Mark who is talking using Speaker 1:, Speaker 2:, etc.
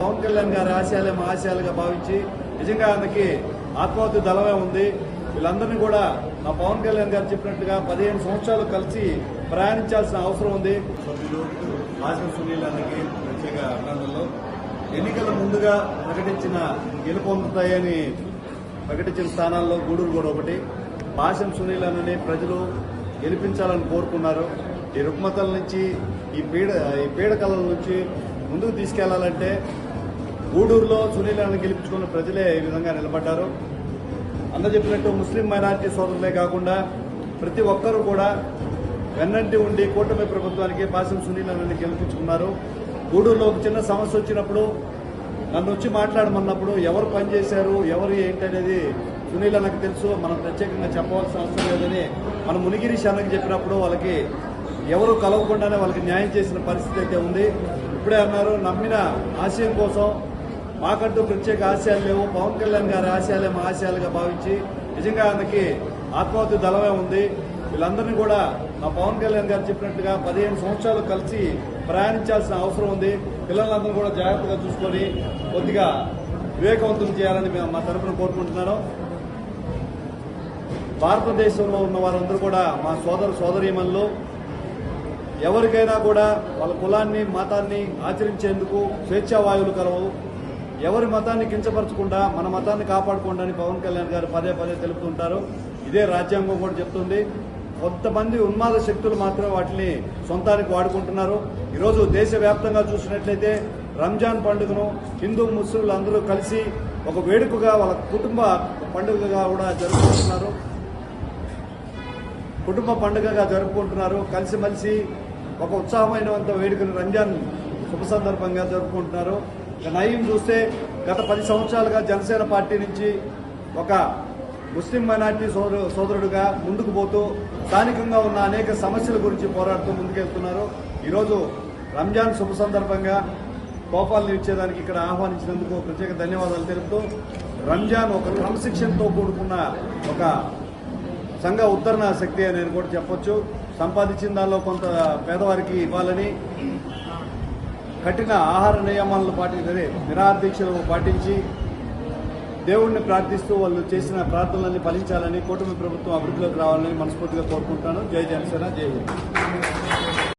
Speaker 1: పవన్ కళ్యాణ్ గారి ఆశయాలే మా ఆశయాలుగా భావించి నిజంగా ఆయనకి ఆత్మహత్య దళమే ఉంది. వీళ్ళందరినీ కూడా మా పవన్ కళ్యాణ్ గారు చెప్పినట్టుగా పదిహేను సంవత్సరాలు కలిసి ప్రయాణించాల్సిన అవసరం ఉంది. సభ్యులు ఆశం సునీల్ అన్నకి ప్రత్యేక అభినందనలు. ఎన్నికల ముందుగా ప్రకటించిన గెలుపొందుతాయని ప్రకటించిన స్థానాల్లో గూడూరు కూడా ఒకటి. భాషం సునీల్ అన్నని ప్రజలు గెలిపించాలని కోరుకున్నారు. ఈ రుగ్మతల నుంచి ఈ పీడ ఈ పీడకల నుంచి ముందుకు తీసుకెళ్ళాలంటే గూడూరులో సునీలను గెలిపించుకున్న ప్రజలే ఈ విధంగా నిలబడ్డారు. అందరూ చెప్పినట్టు ముస్లిం మైనార్టీ సోదరులే కాకుండా ప్రతి ఒక్కరూ కూడా వెన్నంటి ఉండి కూటమి ప్రభుత్వానికి భాషం సునీల్ గెలిపించుకున్నారు. గూడూరులో ఒక చిన్న సమస్య వచ్చినప్పుడు నన్ను వచ్చి మాట్లాడమన్నప్పుడు ఎవరు పనిచేశారు ఎవరు ఏంటనేది సునీల్ అన్నకు తెలుసు. మనం ప్రత్యేకంగా చెప్పవలసిన అవసరం లేదని మన మునిగిరి అన్నకి చెప్పినప్పుడు వాళ్ళకి ఎవరు కలవకుండానే వాళ్ళకి న్యాయం చేసిన పరిస్థితి అయితే ఉంది. ఇప్పుడే అన్నారు నమ్మిన ఆశయం కోసం మాకంటూ ప్రత్యేక ఆశయాలు లేవు. పవన్ కళ్యాణ్ గారి ఆశయాలే మా ఆశయాలుగా భావించి నిజంగా ఆయనకి ఆత్మహత్య దళమే ఉంది. వీళ్ళందరినీ కూడా మా పవన్ కళ్యాణ్ గారు చెప్పినట్టుగా పదిహేను సంవత్సరాలు కలిసి ప్రయాణించాల్సిన అవసరం ఉంది. పిల్లలందరూ కూడా జాగ్రత్తగా చూసుకొని కొద్దిగా వివేకవంతులు చేయాలని మేము మా తరఫున కోరుకుంటున్నాను. భారతదేశంలో ఉన్న వారందరూ కూడా మా సోదర సోదరీమణులు ఎవరికైనా కూడా వాళ్ళ కులాన్ని మతాన్ని ఆచరించేందుకు స్వేచ్ఛావాయువులు కలవు. ఎవరి మతాన్ని కించపరచకుండా మన మతాన్ని కాపాడుకోండి అని పవన్ కళ్యాణ్ గారు పదే పదే తెలుపుతుంటారు. ఇదే రాజ్యాంగం కూడా చెప్తుంది. కొంతమంది ఉన్మాద శక్తులు మాత్రం వాటిని సొంతానికి వాడుకుంటున్నారు. ఈరోజు దేశవ్యాప్తంగా చూసినట్లయితే రంజాన్ పండుగను హిందూ ముస్లింలు అందరూ కలిసి ఒక వేడుకగా వాళ్ళ కుటుంబ పండుగగా కూడా జరుపుకుంటున్నారు. కుటుంబ పండుగగా జరుపుకుంటున్నారు. కలిసిమెలిసి ఒక ఉత్సాహమైనవంత వేడుకను రంజాన్ శుభ సందర్భంగా జరుపుకుంటున్నారు. ఇక నయీం చూస్తే గత పది సంవత్సరాలుగా జనసేన పార్టీ నుంచి ఒక ముస్లిం మైనార్టీ సోదరు సోదరుడుగా ముందుకు పోతూ స్థానికంగా ఉన్న అనేక సమస్యల గురించి పోరాడుతూ ముందుకెళ్తున్నారు. ఈరోజు రంజాన్ శుభ సందర్భంగా కోపాలను ఇచ్చేదానికి ఇక్కడ ఆహ్వానించినందుకు ప్రత్యేక ధన్యవాదాలు తెలుపుతూ రంజాన్ ఒక క్రమశిక్షణతో కూడుకున్న ఒక సంఘ ఉత్తరణ శక్తి అని నేను కూడా చెప్పొచ్చు. సంపాదించిన దానిలో కొంత పేదవారికి ఇవ్వాలని కఠిన ఆహార నియమాలను పాటించి నిరాదీక్షలు పాటించి దేవుణ్ణి ప్రార్థిస్తూ వాళ్ళు చేసిన ప్రార్థనలన్నీ ఫలించాలని కూటమి ప్రభుత్వం అభివృద్ధిలోకి రావాలని మనస్ఫూర్తిగా కోరుకుంటాను. జై జనసేన జై హింద్.